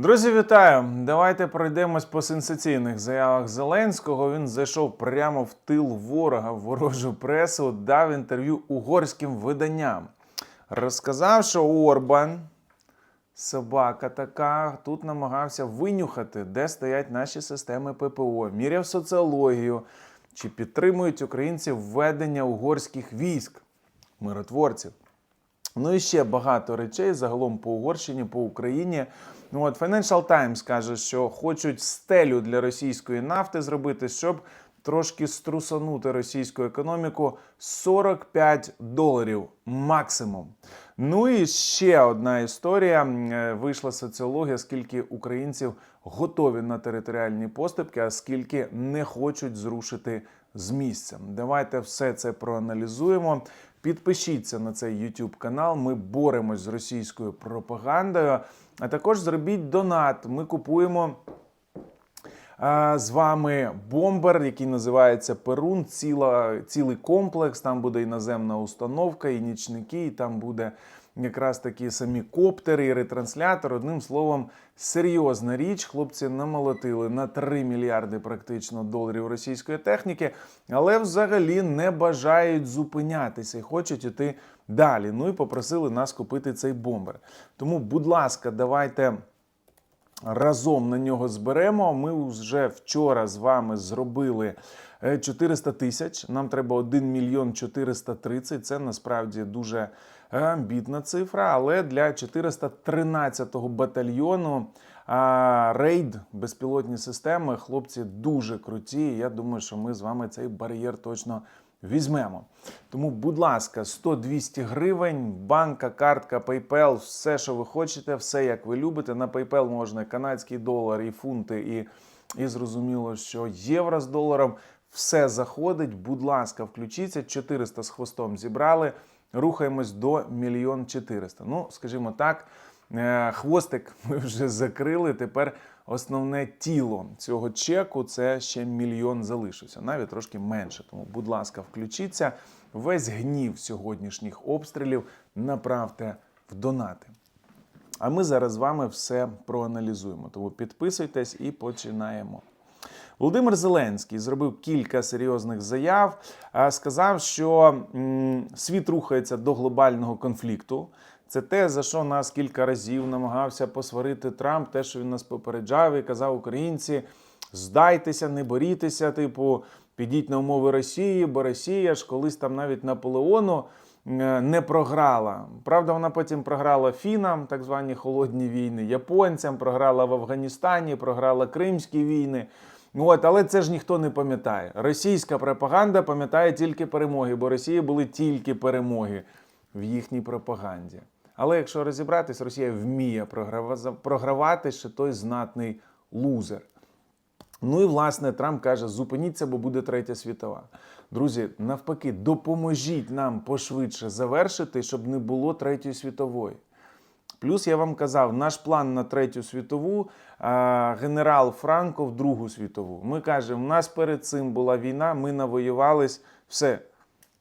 Друзі, вітаю! Давайте пройдемось по сенсаційних заявах Зеленського. Він зайшов прямо в тил ворога в ворожу пресу, дав інтерв'ю угорським виданням. Розказав, що Орбан, собака така, тут намагався винюхати, де стоять наші системи ППО, міряв соціологію, чи підтримують українці введення угорських військ, миротворців. Ну і ще багато речей загалом по Угорщині, по Україні. Ну от Financial Times каже, що хочуть стелю для російської нафти зробити, щоб трошки струсанути російську економіку 45 доларів максимум. Ну і ще одна історія. Е, Вийшла соціологія, скільки українців готові на територіальні поступки, а скільки не хочуть зрушити з місця. Давайте все це проаналізуємо. Підпишіться на цей YouTube канал. Ми боремось з російською пропагандою. А також зробіть донат. Ми купуємо з вами бомбер, який називається Перун. Ціла, цілий комплекс. Там буде іноземна установка, і нічники, і там буде якраз такі самі коптери і ретранслятор. Одним словом, серйозна річ. Хлопці намолотили на 3 мільярди практично доларів російської техніки, але взагалі не бажають зупинятися і хочуть іти далі. Ну і попросили нас купити цей бомбер. Тому, будь ласка, давайте. Разом на нього зберемо. Ми вже вчора з вами зробили е, 400 тисяч. Нам треба 1 мільйон 430. Це насправді дуже е, амбітна цифра. Але для 413-го батальйону рейд безпілотні системи хлопці дуже круті. Я думаю, що ми з вами цей бар'єр точно візьмемо. Тому, будь ласка, 100-200 гривень, банка, картка, PayPal, все, що ви хочете, все як ви любите. На PayPal можна канадський долар, і фунти, і, і зрозуміло, що євро з доларом. Все заходить. Будь ласка, включіться. 400 з хвостом зібрали. Рухаємось до мільйон 400. Ну, скажімо так, е, хвостик ми вже закрили. Тепер основне тіло цього чеку це ще мільйон залишився, навіть трошки менше. Тому, будь ласка, включіться. Весь гнів сьогоднішніх обстрілів направте в донати. А ми зараз з вами все проаналізуємо. Тому підписуйтесь і починаємо. Володимир Зеленський зробив кілька серйозних заяв. а, Сказав, що світ рухається до глобального конфлікту. Це те, за що нас кілька разів намагався посварити Трамп, те, що він нас попереджав і казав українці: здайтеся, не борітеся, типу, підіть на умови Росії, бо Росія ж колись там навіть Наполеону е, не програла. Правда, вона потім програла фінам, так звані холодні війни, японцям, програла в Афганістані, програла Кримські війни. Ну От, але це ж ніхто не пам'ятає. Російська пропаганда пам'ятає тільки перемоги, бо Росії були тільки перемоги в їхній пропаганді. Але якщо розібратись, Росія вміє програвати ще той знатний лузер. Ну і власне Трамп каже: зупиніться, бо буде третя світова. Друзі, навпаки, допоможіть нам пошвидше завершити, щоб не було третьої світової. Плюс я вам казав, наш план на третю світову, генерал Франко в Другу світову. Ми кажемо, у нас перед цим була війна, ми навоювались, все.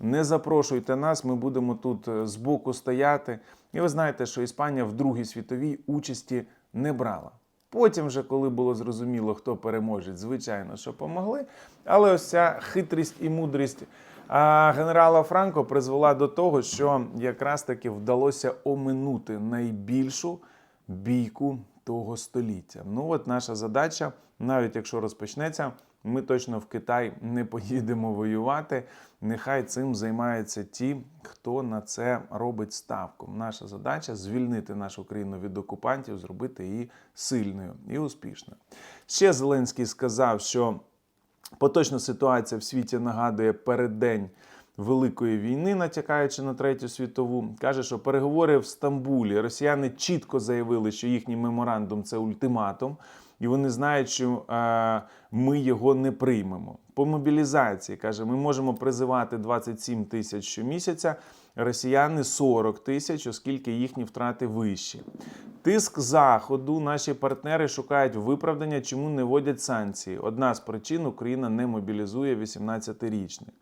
Не запрошуйте нас, ми будемо тут е, збоку стояти. І ви знаєте, що Іспанія в Другій світовій участі не брала. Потім, вже, коли було зрозуміло, хто переможе, звичайно, що помогли. Але ось ця хитрість і мудрість а, генерала Франко призвела до того, що якраз таки вдалося оминути найбільшу бійку того століття. Ну от наша задача, навіть якщо розпочнеться, ми точно в Китай не поїдемо воювати. Нехай цим займаються ті, хто на це робить ставку. Наша задача звільнити нашу країну від окупантів, зробити її сильною і успішною. Ще Зеленський сказав, що поточна ситуація в світі нагадує переддень Великої війни, натякаючи на третю світову, каже, що переговори в Стамбулі. Росіяни чітко заявили, що їхній меморандум це ультиматум, і вони знають, що е, ми його не приймемо. По мобілізації каже, ми можемо призивати 27 тисяч щомісяця, росіяни 40 тисяч, оскільки їхні втрати вищі. Тиск заходу наші партнери шукають виправдання, чому не вводять санкції. Одна з причин Україна не мобілізує 18-річних.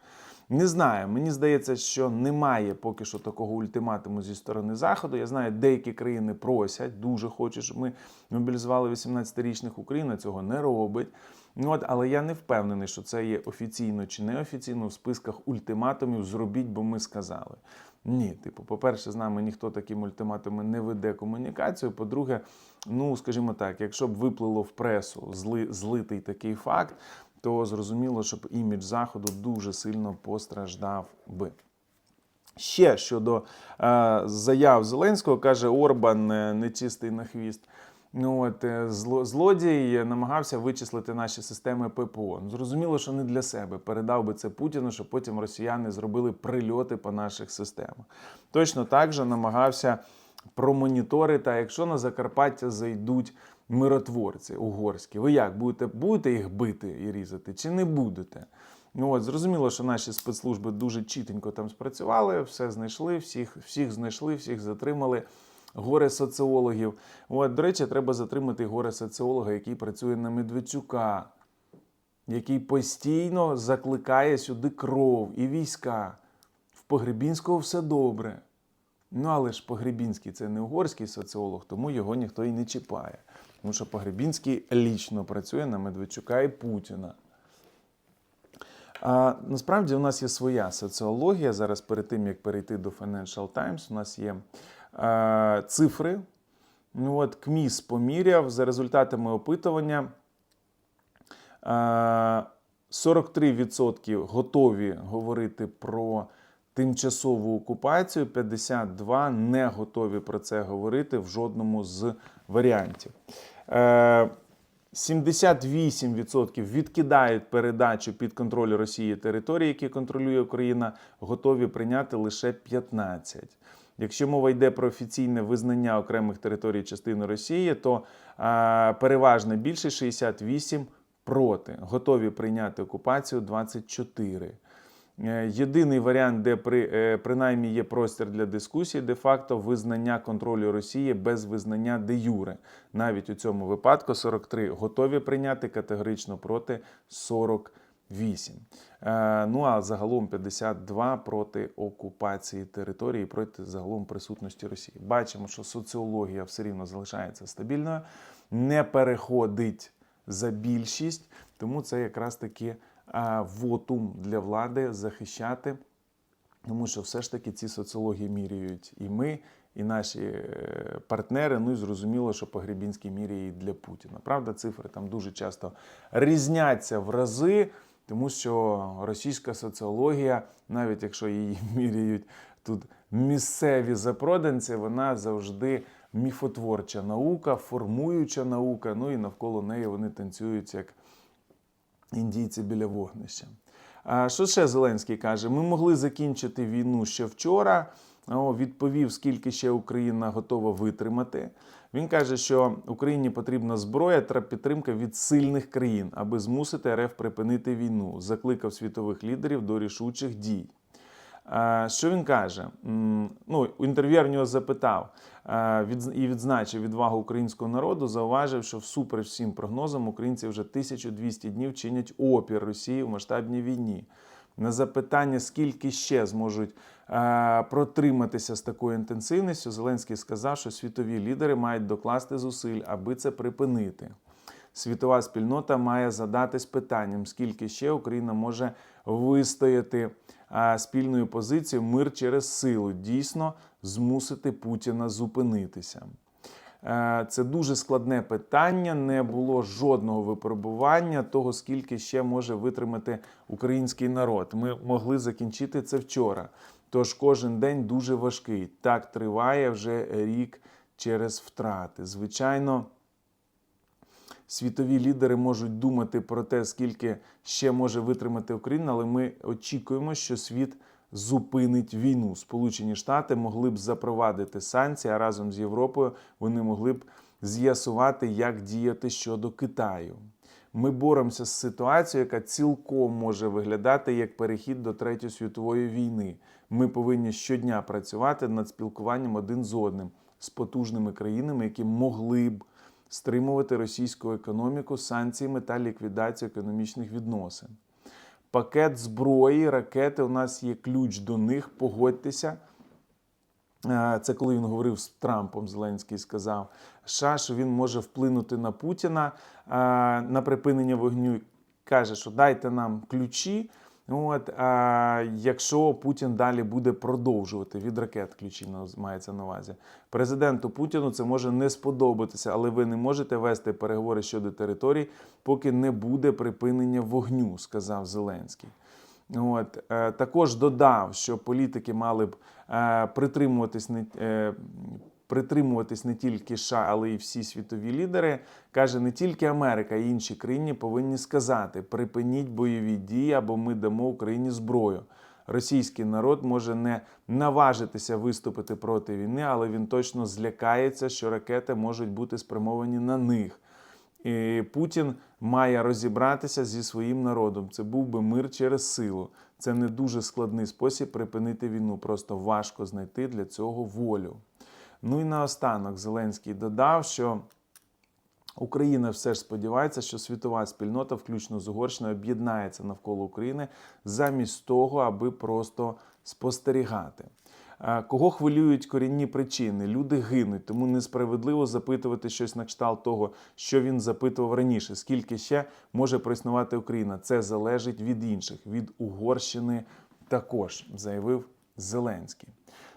Не знаю, мені здається, що немає поки що такого ультиматуму зі сторони Заходу. Я знаю, деякі країни просять, дуже хочуть, щоб ми мобілізували 18-річних Україна цього не робить. Ну, От, але я не впевнений, що це є офіційно чи неофіційно в списках ультиматумів зробіть, бо ми сказали. Ні, типу, по-перше, з нами ніхто таким ультиматуми не веде комунікацію. По-друге, ну скажімо так, якщо б виплило в пресу зли, злитий такий факт, то зрозуміло, щоб імідж заходу дуже сильно постраждав би. Ще щодо е, заяв Зеленського, каже Орбан е, нечистий на хвіст. Ну от е, зло, злодій намагався вичислити наші системи ППО. Ну, Зрозуміло, що не для себе. Передав би це Путіну, щоб потім росіяни зробили прильоти по наших системах. Точно так же намагався промоніторити, а якщо на Закарпаття зайдуть миротворці угорські, ви як будете, будете їх бити і різати, чи не будете? Ну от зрозуміло, що наші спецслужби дуже чітенько там спрацювали, все знайшли, всіх, всіх знайшли, всіх затримали. Горе соціологів. От, до речі, треба затримати горе соціолога, який працює на Медведчука, який постійно закликає сюди кров і війська. В Погребінського все добре. Ну, але ж Погребінський це не угорський соціолог, тому його ніхто і не чіпає. Тому що Погребінський лічно працює на Медведчука і Путіна. А, насправді у нас є своя соціологія. Зараз перед тим, як перейти до Financial Times, у нас є е, цифри. Ну, от КМІС поміряв за результатами опитування. Е, 43% готові говорити про тимчасову окупацію, 52% не готові про це говорити в жодному з варіантів. Е, 78% відкидають передачу під контроль Росії території, які контролює Україна, готові прийняти лише 15%. Якщо мова йде про офіційне визнання окремих територій частини Росії, то а, переважна більшість 68 проти, готові прийняти окупацію 24. Е, Єдиний варіант, де при, е, принаймні є простір для дискусії, де-факто визнання контролю Росії без визнання де юре. Навіть у цьому випадку 43 готові прийняти категорично проти 48. Е, Ну а загалом 52 проти окупації території, проти загалом присутності Росії. Бачимо, що соціологія все рівно залишається стабільною, не переходить за більшість, тому це якраз таки вотум для влади захищати, тому що все ж таки ці соціології міряють і ми, і наші е, партнери. Ну і зрозуміло, що Погребінський міряє і для Путіна. Правда, цифри там дуже часто різняться в рази, тому що російська соціологія, навіть якщо її міряють тут місцеві запроданці, вона завжди. Міфотворча наука, формуюча наука, ну і навколо неї вони танцюють як індійці біля вогнища. А що ще Зеленський каже? Ми могли закінчити війну ще вчора. Відповів, скільки ще Україна готова витримати. Він каже, що Україні потрібна зброя та підтримка від сильних країн, аби змусити РФ припинити війну. Закликав світових лідерів до рішучих дій. А, Що він каже? Ну, інтерв'єр нього запитав і відзначив відвагу українського народу, зауважив, що всупереч всім прогнозам українці вже 1200 днів чинять опір Росії в масштабній війні. На запитання, скільки ще зможуть е, протриматися з такою інтенсивністю, Зеленський сказав, що світові лідери мають докласти зусиль, аби це припинити. Світова спільнота має задатись питанням, скільки ще Україна може вистояти е, спільною позицією мир через силу, дійсно змусити Путіна зупинитися. Е, Це дуже складне питання. Не було жодного випробування того, скільки ще може витримати український народ. Ми могли закінчити це вчора. Тож кожен день дуже важкий. Так триває вже рік через втрати. Звичайно, світові лідери можуть думати про те, скільки ще може витримати Україна, але ми очікуємо, що світ зупинить війну. Сполучені Штати могли б запровадити санкції, а разом з Європою вони могли б з'ясувати, як діяти щодо Китаю. Ми боремося з ситуацією, яка цілком може виглядати як перехід до Третьої світової війни. Ми повинні щодня працювати над спілкуванням один з одним з потужними країнами, які могли б стримувати російську економіку санкціями та ліквідацією економічних відносин. пакет зброї, ракети. У нас є ключ до них. Погодьтеся. Е, Це коли він говорив з Трампом, Зеленський сказав, США, що він може вплинути на Путіна е, на припинення вогню. Каже, що дайте нам ключі. От, а якщо Путін далі буде продовжувати від ракет ключі на- мається на увазі. Президенту Путіну це може не сподобатися, але ви не можете вести переговори щодо територій, поки не буде припинення вогню, сказав Зеленський. От, е, також додав, що політики мали б е, притримуватись не, е, притримуватись не тільки США, але й всі світові лідери. Каже, не тільки Америка і інші країни повинні сказати: припиніть бойові дії, або ми дамо Україні зброю. Російський народ може не наважитися виступити проти війни, але він точно злякається, що ракети можуть бути спрямовані на них. І Путін має розібратися зі своїм народом. Це був би мир через силу. Це не дуже складний спосіб припинити війну. Просто важко знайти для цього волю. Ну і наостанок Зеленський додав, що Україна все ж сподівається, що світова спільнота, включно з Угорщиною, об'єднається навколо України замість того, аби просто спостерігати. Е, Кого хвилюють корінні причини? Люди гинуть, тому несправедливо запитувати щось на кшталт того, що він запитував раніше. Скільки ще може проіснувати Україна? Це залежить від інших, від Угорщини також, заявив Зеленський.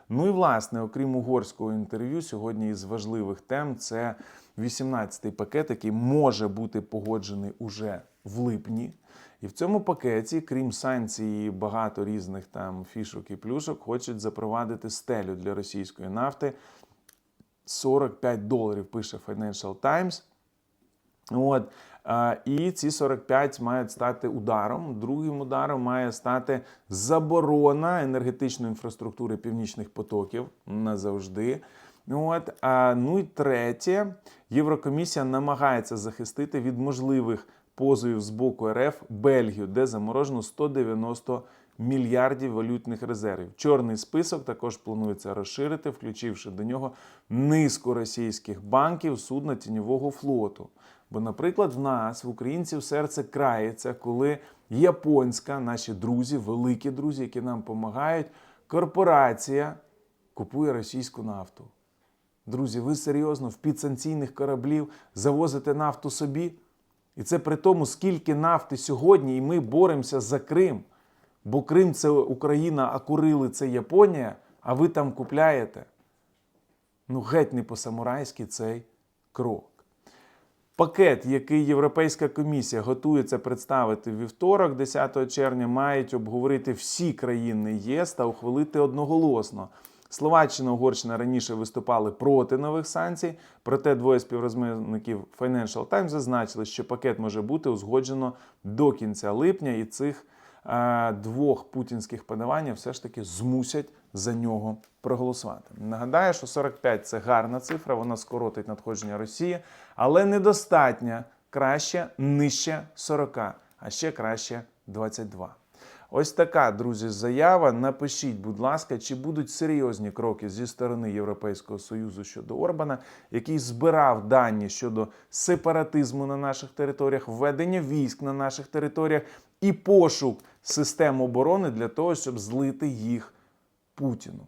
Ну і власне, окрім угорського інтерв'ю, сьогодні із важливих тем це 18-й пакет, який може бути погоджений уже в липні. І в цьому пакеті, крім санкцій багато різних там фішок і плюшок, хочуть запровадити стелю для російської нафти 45 доларів, пише Financial Times. От. І ці 45 мають стати ударом. Другим ударом має стати заборона енергетичної інфраструктури північних потоків назавжди. От. Ну і третє, Єврокомісія намагається захистити від можливих позовів з боку РФ Бельгію, де заморожено 190 мільярдів валютних резервів. Чорний список також планується розширити, включивши до нього низку російських банків судна тіньового флоту. Бо, наприклад, в нас, в українців, серце крається, коли японська, наші друзі, великі друзі, які нам допомагають, корпорація купує російську нафту. Друзі, ви серйозно в підсанкційних кораблів завозите нафту собі? І це при тому, скільки нафти сьогодні, і ми боремося за Крим. Бо Крим це Україна, а Курили це Японія, а ви там купляєте. Ну, геть не по-самурайськи цей крок. Пакет, який Європейська комісія готується представити вівторок, 10 червня, мають обговорити всі країни ЄС та ухвалити одноголосно. Словаччина, Угорщина раніше виступали проти нових санкцій, проте двоє співрозмовників Financial Times зазначили, що пакет може бути узгоджено до кінця липня, і цих е, двох путінських подавань все ж таки змусять за нього проголосувати. Нагадаю, що 45 це гарна цифра, вона скоротить надходження Росії, але недостатня краще нижче 40, а ще краще 22. Ось така, друзі, заява. Напишіть, будь ласка, чи будуть серйозні кроки зі сторони Європейського Союзу щодо Орбана, який збирав дані щодо сепаратизму на наших територіях, введення військ на наших територіях і пошук систем оборони для того, щоб злити їх Путіну.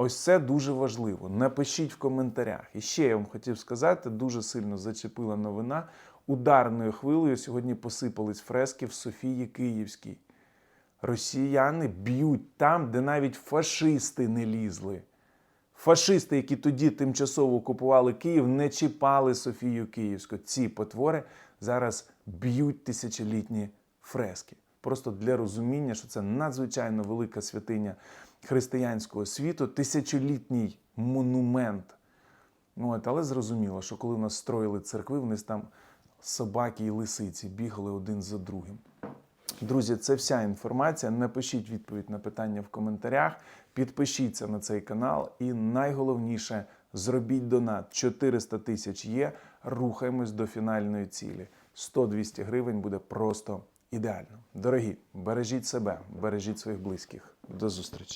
Ось це дуже важливо. Напишіть в коментарях. І ще я вам хотів сказати, дуже сильно зачепила новина. Ударною хвилею сьогодні посипались фрески в Софії Київській. Росіяни б'ють там, де навіть фашисти не лізли. Фашисти, які тоді тимчасово окупували Київ, не чіпали Софію Київську. Ці потвори зараз б'ють тисячолітні фрески. Просто для розуміння, що це надзвичайно велика святиня християнського світу, тисячолітній монумент. От, але зрозуміло, що коли нас строїли церкви, вони там собаки і лисиці бігали один за другим. Друзі, це вся інформація. Напишіть відповідь на питання в коментарях, підпишіться на цей канал, і найголовніше зробіть донат. 400 тисяч є. Рухаємось до фінальної цілі. 100-200 гривень буде просто ідеально. Дорогі, бережіть себе, бережіть своїх близьких. До зустрічі.